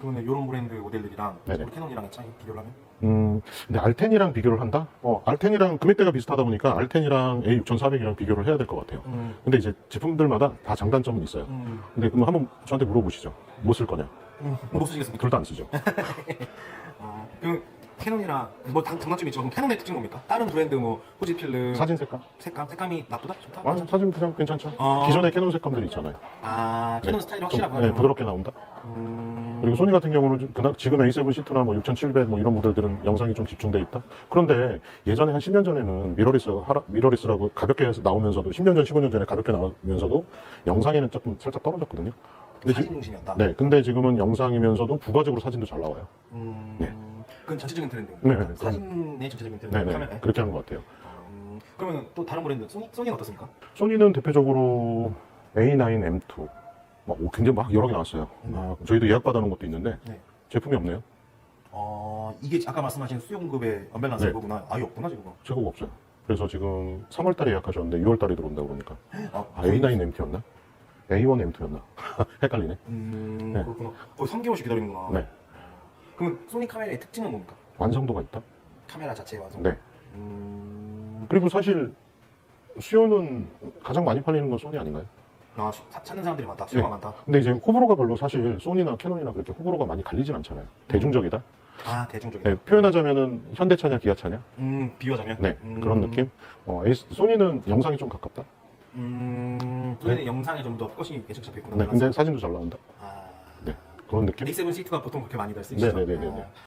그러면 이런 브랜드 모델들이랑 네네. 우리 캐논이랑의 차이 비교를 하면? 음, 근데 알텐이랑 비교를 한다? 어, 알텐이랑 금액대가 비슷하다 보니까 알텐이랑 A6400이랑 비교를 해야 될 것 같아요. 음. 근데 이제 제품들마다 다 장단점은 있어요. 음. 근데 그럼 한번 저한테 물어보시죠. 뭐 쓸 거냐? 음. 못 쓰시겠습니까? 둘 다 안 쓰죠. 어, 그 캐논이랑 뭐 장- 장단점이 있죠. 그럼 캐논의 특징 뭡니까? 다른 브랜드 뭐 후지 필름 사진 색감? 색감 색감이 나쁘다? 좋다? 아, 사진 그냥 괜찮죠. 어. 기존의 캐논 색감들이 있잖아요. 아 캐논 네. 스타일이 좀, 확실하구나. 네, 부드럽게 나온다. 음. 그리고 소니 같은 경우는 좀 그나- 지금 A7 시트나 뭐 6700 뭐 이런 모델들은 영상이 좀 집중돼 있다. 그런데 예전에 한 10년 전에는 미러리스 하라, 미러리스라고 가볍게 해서 나오면서도 10년 전, 15년 전에 가볍게 나오면서도 영상에는 조금 살짝 떨어졌거든요. 근데 지, 사진 중심이었다. 네, 근데 지금은 영상이면서도 부가적으로 사진도 잘 나와요. 음. 네. 그건 전체적인 트렌드. 네, 네, 사진의 전체적인 트렌드. 네, 네, 카메라에. 그렇게 하는 것 같아요. 음, 그러면 또 다른 브랜드 소니 소니는 어떻습니까? 소니는 대표적으로 A9, M2, 막 오, 굉장히 막 여러 개 나왔어요. 음. 아, 저희도 예약 받아놓은 것도 있는데 네. 제품이 없네요. 어 이게 아까 말씀하신 수용급의 언밸런스 네. 이거구나. 아예 없구나 지금. 최고가 없어요. 그래서 지금 3월 달에 예약하셨는데 6월 달에 들어온다고 그러니까 아, 아, A9 M2였나? A1 M2였나? 헷갈리네. 음 네. 그렇구나. 거의 3개월씩 기다리는구나. 네. 그러면 소니 카메라의 특징은 뭡니까? 완성도가 있다. 카메라 자체의 완성. 네. 음. 그리고 사실 수요는 가장 많이 팔리는 건 소니 아닌가요? 아 수- 사- 찾는 사람들이 많다. 수요가 네. 많다. 근데 이제 호불호가 별로 사실 소니나 캐논이나 그렇게 호불호가 많이 갈리진 않잖아요. 대중적이다. 아 대중적이다. 네, 표현하자면은 현대차냐 기아차냐? 음 비유하자면. 네, 음. 그런 느낌. 어, 에이스- 소니는 영상이 좀 가깝다. 음. 소니는 영상에 좀 더 포커싱이 계속 잡혀있구나. 네, 근데 사진도 잘 나온다. 아. 네, 그런 느낌. A7 시트가 보통 그렇게 많이 쓰시죠? 네네네네. 아,